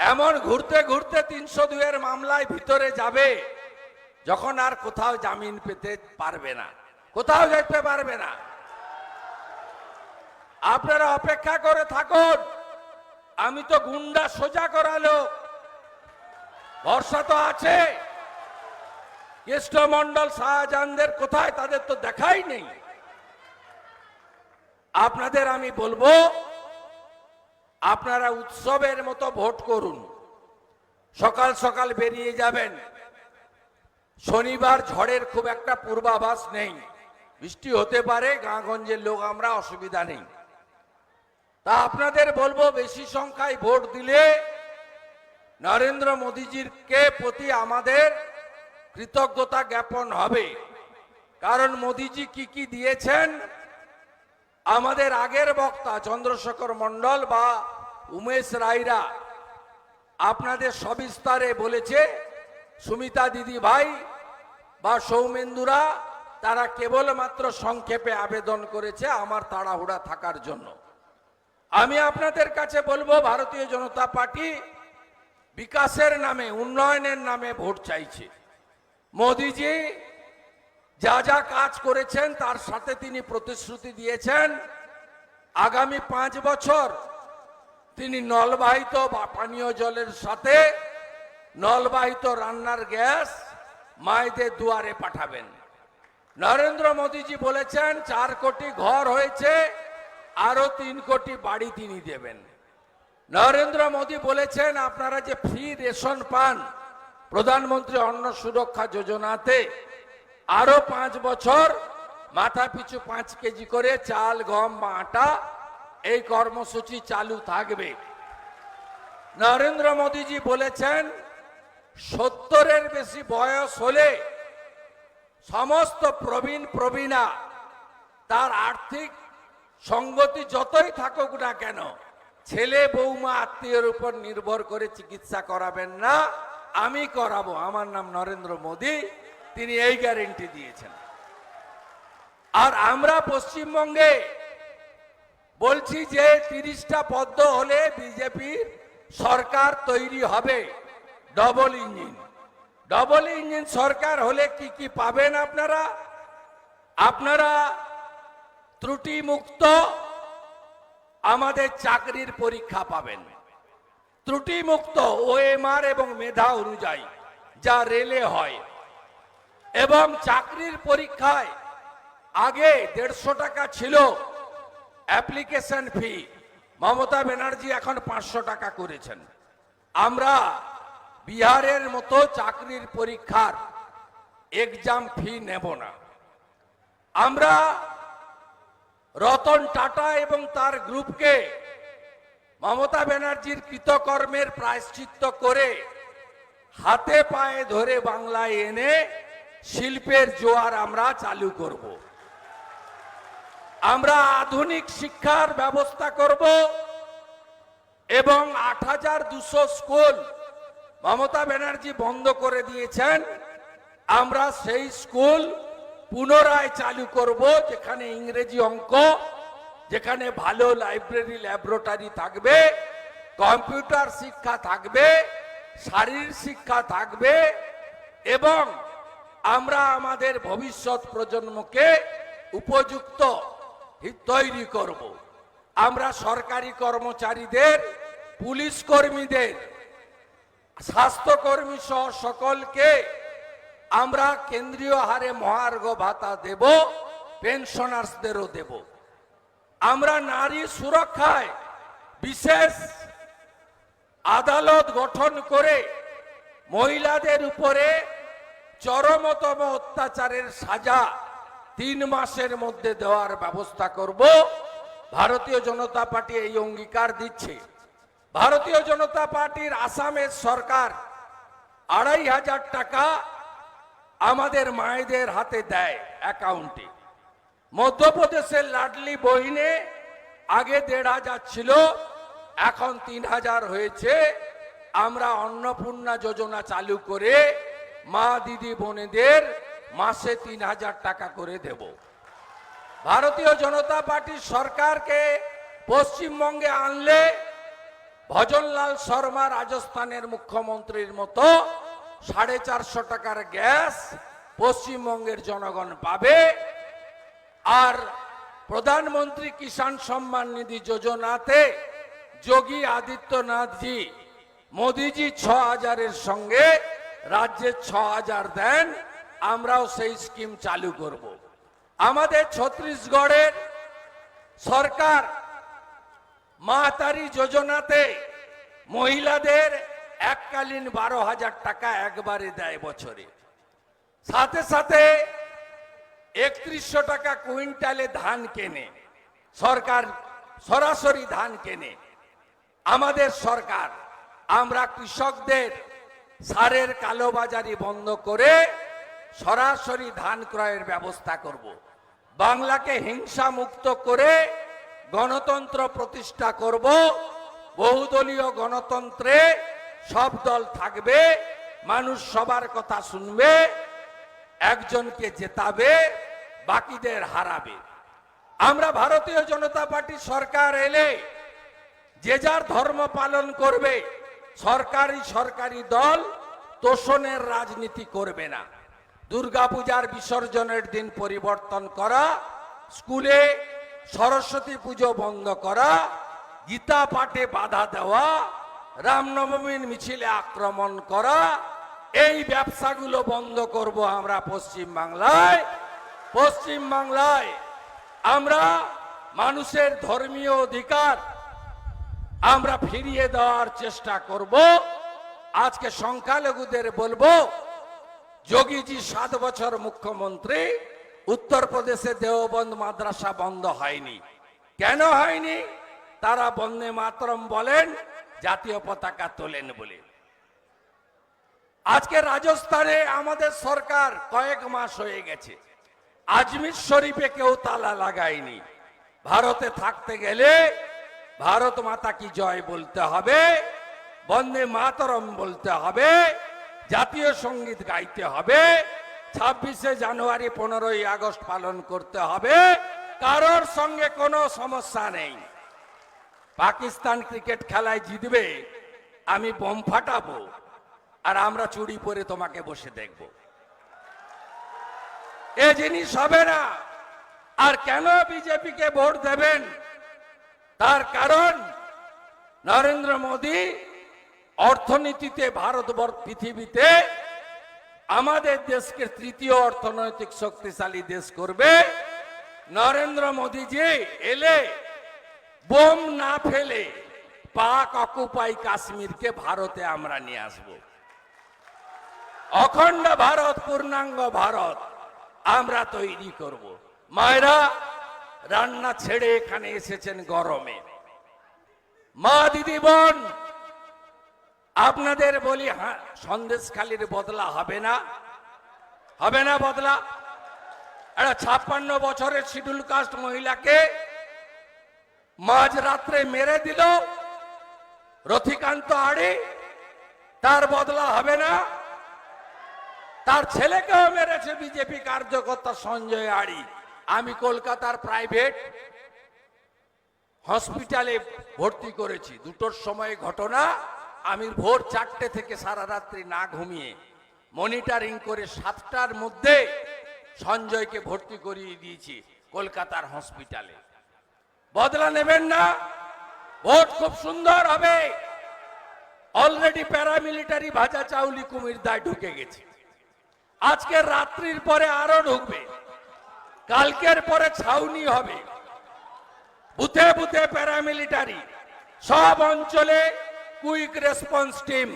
এমন ঘুরতে ঘুরতে তিনশো দুয়ের মামলায় ভিতরে যাবে, যখন আর কোথাও জামিন পেতে পারবে না। কোথাও যেতে পারবে না। আপনারা অপেক্ষা করে থাকুন। আমি তো গুন্ডা সোজা করালো। ভরসা তো আছে। কৃষ্ণমন্ডল শাহজাহানদের কোথায় তাদের তো দেখাই নেই। আপনাদের আমি বলব আপনারা উৎসবের মতো ভোট করুন। সকাল সকাল বেরিয়ে যাবেন। শনিবার ঝড়ের খুব একটা পূর্বাভাস নেই। বৃষ্টি হতে পারে গাঁগঞ্জের লোক আমরা অসুবিধা নেই। তা আপনাদের বলব, বেশি সংখ্যায় ভোট দিলে নরেন্দ্র মোদীজির কে প্রতি আমাদের কৃতজ্ঞতা জ্ঞাপন হবে? কারণ মোদীজি কি কি দিয়েছেন? আমাদের আগের বক্তা চন্দ্রশেখর মন্ডল বা উমেশ রায়রা আপনাদের সবিস্তারে বলেছে, সুমিতা দিদি ভাই বা সৌমেন্দুরা তারা কেবলমাত্র সংক্ষেপে আবেদন করেছে আমার তাড়াহুড়া থাকার জন্য। আমি আপনাদের কাছে বলব, ভারতীয় জনতা পার্টি বিকাশের নামে, উন্নয়নের নামে ভোট চাইছে। মোদিজি যা যা কাজ করেছেন, তার সাথে তিনি প্রতিশ্রুতি দিয়েছেন। আগামী পাঁচ বছর তিনি নলবাহিত বা পানীয় জলের সাথে নলবাহিত রান্নার গ্যাস মায়েদের দুয়ারে পাঠাবেন। নরেন্দ্র মোদীজি বলেছেন, চার কোটি ঘর হয়েছে আরও তিন কোটি বাড়ি তিনি দেবেন। নরেন্দ্র মোদী বলেছেন, আপনারা যে ফ্রি রেশন পান প্রধানমন্ত্রী অন্ন সুরক্ষা যোজনাতে আরও পাঁচ বছর মাথা পিছু পাঁচ কেজি করে চাল, গম বা আটা এই কর্মসূচি চালু থাকবে। নরেন্দ্র মোদীজি বলেছেন, সত্তরের বেশি বয়স হলে সমস্ত প্রবীণ প্রবীণা তার আর্থিক সঙ্গতি যতই থাকুক না কেন, ছেলে, বৌমা, আত্মীয়ের উপর নির্ভর করে চিকিৎসা করাবেন না। আমি করাবো। আমার নাম নরেন্দ্র মোদী। তিনি এই গ্যারেন্টি দিয়েছেন। আর আমরা পশ্চিমবঙ্গে বলছি যে তিরিশটা পদ্ম হলে বিজেপির সরকার তৈরি হবে। ডবল ইঞ্জিন ডবল ইঞ্জিন সরকার হলে কি কি পাবেন আপনারা? আপনারা ত্রুটি মুক্ত আমাদের চাকরির পরীক্ষা পাবেন। ত্রুটি মুক্ত ওএমআর এবং মেধা অনুযায়ী যা রেলে হয়। এবং চাকরির পরীক্ষায় আগে দেড়শো টাকা ছিল অ্যাপ্লিকেশন ফি। মমতা ব্যানার্জি এখন পাঁচশো টাকা করেছেন। আমরা বিহারের মতো চাকরির পরীক্ষার এক্সাম ফি নেব না। আমরা রতন টাটা এবং তার গ্রুপকে মমতা ব্যানার্জির কৃতকর্মের প্রায়শ্চিত্ত করে হাতে পায়ে ধরে বাংলায় এনে শিল্পের জোয়ার আমরা চালু করব। আমরা আধুনিক শিক্ষার ব্যবস্থা করব এবং আট হাজার দুশো স্কুল মমতা ব্যানার্জি বন্ধ করে দিয়েছেন। আমরা সেই স্কুল পুনরায় চালু করব যেখানে ইংরেজি অঙ্ক, যেখানে ভালো লাইব্রেরি ল্যাবরেটরি থাকবে, কম্পিউটার শিক্ষা থাকবে শারীরিক শিক্ষা থাকবে এবং আমরা আমাদের ভবিষ্যৎ প্রজন্মকে উপযুক্ত তৈরি করব। আমরা সরকারি কর্মচারীদের, পুলিশ কর্মীদের, স্বাস্থ্যকর্মী সহ সকলকে আমরা কেন্দ্রীয় হারে মহার্ঘ ভাতা দেব, পেনশনার্সদেরও দেব। আমরা নারী সুরক্ষায় বিশেষ আদালত গঠন করে মহিলাদের উপরে চরমতম অত্যাচারের সাজা তিন মাসের মধ্যে দেওয়ার ব্যবস্থা করব। ভারতীয় জনতা পার্টি এই অঙ্গীকার দিচ্ছে। ভারতীয় জনতা পার্টির আসামের সরকার আড়াই হাজার টাকা আমাদের মায়েদের হাতে দেয় অ্যাকাউন্টে। মধ্যপ্রদেশের লাডলি বহিনে আগে দেড় হাজার ছিল, এখন তিন হাজার হয়েছে। আমরা অন্নপূর্ণা যোজনা চালু করে মা দিদি বোনেদের মাসে তিন হাজার টাকা করে দেব। ভারতীয় জনতা পার্টি সরকারকে পশ্চিমবঙ্গে আনলে ভজনলাল শর্মা রাজস্থানের মুখ্যমন্ত্রীর মতো সাড়ে চারশো টাকার গ্যাস পশ্চিমবঙ্গের জনগণ পাবে। আর প্রধানমন্ত্রী কিষাণ সম্মান নিধি যোজনাতে যোগী আদিত্যনাথজি মোদিজি ছ হাজারের সঙ্গে রাজ্যে ছ হাজার দেন, আমরাও সেই স্কিম চালু করব। আমাদের ছত্তিশগড়ের সরকার মাতারি যোজনাতে মহিলাদের এককালীন বারো হাজার টাকা একবারে দেয় বছরে। সাথে সাথে একত্রিশশো টাকা কুইন্টালে ধান কেনে। সরকার সরাসরি ধান কেনে। আমাদের সরকার, আমরা কৃষকদের সারের কালোবাজারি বন্ধ করে সরাসরি ধান ক্রয়ের ব্যবস্থা করব। বাংলাকে হিংসা মুক্ত করে গণতন্ত্র প্রতিষ্ঠা করব। বহুদলীয় গণতন্ত্রে সব দল থাকবে, মানুষ সবার কথা শুনবে, একজনকে জেতাবে, বাকিদের হারাবে। আমরা ভারতীয় জনতা পার্টি সরকার এলে যে যার ধর্ম পালন করবে সরকারি সরকারি দল তোষণের রাজনীতি করবে না। দুর্গাপূজার বিসর্জনের দিন পরিবর্তন করা, স্কুলে সরস্বতী পুজো বন্ধ করা, গীতা পাঠে বাধা দেওয়া, রামনবমীর মিছিলে আক্রমণ করা, এই ব্যবসাগুলো বন্ধ করব আমরা পশ্চিম বাংলায় পশ্চিম বাংলায় আমরা মানুষের ধর্মীয় অধিকার আমরা ফিরিয়ে দেওয়ার চেষ্টা করব। আজকে সংখ্যালঘুদের বলব, যোগীজি সাত বছর মুখ্যমন্ত্রী, উত্তরপ্রদেশে দেওবন্দ মাদ্রাসা বন্ধ হয়নি। কেন হয়নি? তারা বন্দে মাতরম বলেন, জাতীয় পতাকা তোলেন বলে। আজকে রাজস্থানে আমাদের সরকার কয়েক মাস হয়ে গেছে। আজমির শরীফে কেউ তালা লাগায়নি। ভারতে থাকতে গেলে ভারত মাতা কি জয় বলতে হবে? বন্দে মাতরম বলতে হবে। জাতীয় সংগীত গাইতে হবে। ছাব্বিশে জানুয়ারি পনেরোই আগস্ট পালন করতে হবে। কারোর সঙ্গে কোনো সমস্যা নেই। পাকিস্তান ক্রিকেট খেলায় জিতবে, আমি বোম ফাটাবো, আর আমরা চুরি পরে তোমাকে বসে দেখব। এ জিনিস হবে না। আর কেন বিজেপিকে ভোট দেবেন? তার কারণ, নরেন্দ্র মোদী অর্থনীতিতে, ভারতবর্ষ, পৃথিবীতে আমাদের দেশকে তৃতীয় অর্থনৈতিক শক্তিশালী দেশ করবে। নরেন্দ্র মোদীজি এলে বোম না ফেলে পাক অকুপাই কাশ্মীরকে ভারতে আমরা নিয়ে আসব। অখণ্ড ভারত, পূর্ণাঙ্গ ভারত আমরা তৈরি করব। মায়েরা রান্না ছেড়ে এখানে এসেছেন গরমে। মা দিদি বোন, আপনাদের বলি হ্যাঁ সন্দেশখালির বদলা হবে না? হবে না বদলা? একটা ছাপ্পান্ন বছরের শিডিউল কাস্ট মহিলাকে মাঝ রাত্রে মেরে দিল রথিকান্ত আড়ি। তার বদলা হবে না? তার ছেলেকেও মেরেছে বিজেপি কার্যকর্তা সঞ্জয় আড়ি। আমি কলকাতার প্রাইভেট হসপিটালে ভর্তি করেছি। দুটোর সময় ঘটনা, আমি ভোর চারটে থেকে সারা রাত্রি না ঘুমিয়ে মনিটরিং করে সাতটার মধ্যে সঞ্জয়কে ভর্তি করিয়ে দিয়েছি কলকাতার হসপিটালে বদলা নেবেন না, ভোট খুব সুন্দর হবে। অলরেডি প্যারামিলিটারি ভাজা চাউলি কুমির দায় ঢুকে গেছে। আজকে রাত্রির পরে আরও ঢুকবে। কালকের পরে ছাউনি হবে। বুথে বুথে প্যারামিলিটারি সব অঞ্চলে কুইক রেসপন্স টিম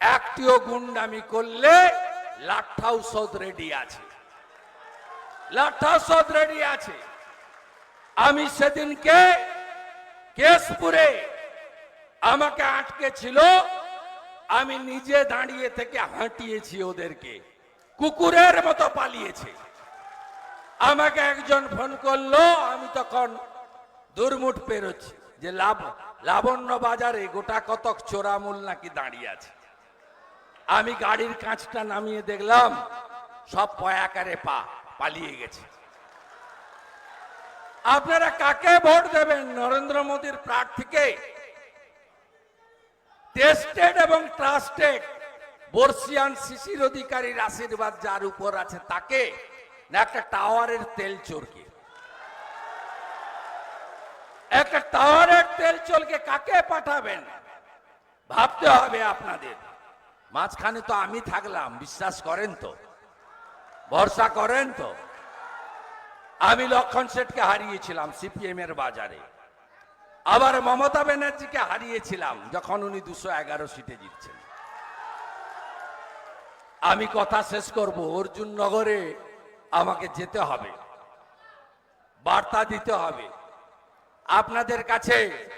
একটিও গুন্ডামি করলে লাঠাও সদ রেডি আছে। লাঠাও সদ রেডি আছে। আমি সেদিনকে কেশপুরে আমাকে আটকে ছিল আমি নিজে দাঁড়িয়ে থেকে হাঁটিয়েছি ওদেরকে। কুকুরের মতো পালিয়েছে। আমাকে একজন ফোন করল, আমি তখন দুর্মুট পেরোচ্ছি। যে লাভ লাবণ্য বাজারে গোটা কতক চোরামূল নাকি দাঁড়িয়ে আছে। আমি গাড়ির কাঁচটা নামিয়ে দেখলাম, সব পয়াকারে পা পালিয়ে গেছে। আপনারা কাকে ভোট দেবেন? নরেন্দ্র মোদীর প্রার্থীকে? টেস্টেড এবং ট্রাস্টেড বর্ষিয়ান শিশির অধিকারীর আশীর্বাদ যার উপর আছে তাকে? না, একটা টাওয়ারের তেল চোরকে। একটা টাওয়ারের তেল চলকে কাকে পাঠাবেন? ভাবতে হবে আপনাদের। মাঝখানে তো আমি থাকলাম, বিশ্বাস করেন তো। ভরসা করেন তো। আমি লক্ষণ শেঠকে হারিয়েছিলাম সিপিএম এর বাজারে। আবার মমতা ব্যানার্জিকে হারিয়েছিলাম যখন উনি দুশো এগারো সিটে জিতছেন। আমি কথা শেষ করব, অর্জুন নগরে আমাকে যেতে হবে। বার্তা দিতে হবে। আপনাদের কাছে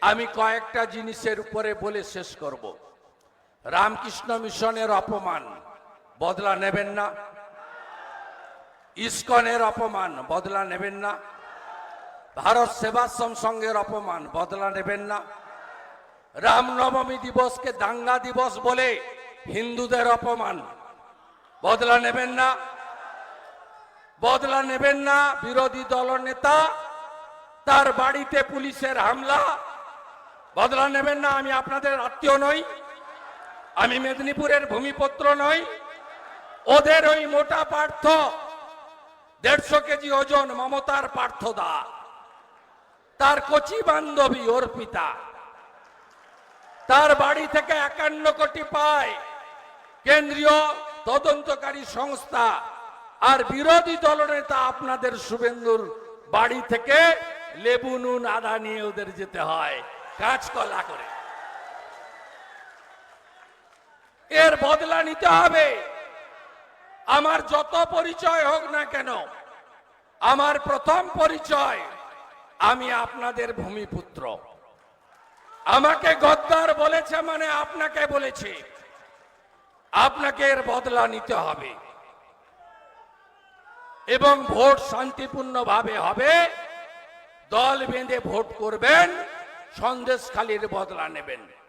আমি কয়েকটা জিনিসের উপরে বলে শেষ করব। রামকৃষ্ণ মিশনের অপমান, বদলা নেবেন না। ইস্কনের অপমান, বদলা নেবেন না। ভারত সেবাশ্রম সংঘের অপমান, বদলা নেবেন না। রামনবমী দিবসকে দাঙ্গা দিবস বলে হিন্দুদের অপমান, বদলা নেবেন না। বদলা নেবেন না বিরোধী দল নেতা। তার বাড়িতে পুলিশের হামলা। বদলা নেবেন না, আমি আপনাদের আত্মীয় নই। আমি মেদিনীপুরের ভূমিপত্র নই। ওদের ওই মোটা পার্থ, দেড়শো কেজি ওজন মমতার পার্থদা। তার কচি বান্ধবী অর্পিতা তার বাড়ি থেকে একান্ন কোটি পায় কেন্দ্রীয় তদন্তকারী সংস্থা। আর বিরোধী দলনেতা আপনাদের শুভেন্দুর বাড়ি থেকে লেবু, নুন, আদা নিয়ে ওদের যেতে হয় কাজকলা করে। এর বদলা নিতে হবে। আমার যত পরিচয় হোক না কেন, আমার প্রথম পরিচয়, আমি আপনাদের ভূমিপুত্র। আমাকে গদ্দার বলেছে মানে আপনাকে বলেছে। আপনাকে এর বদলা নিতে হবে। এবং ভোট শান্তিপূর্ণভাবে হবে। দল বেঁধে ভোট করবেন সন্দেশখালির বদলা নেবেন।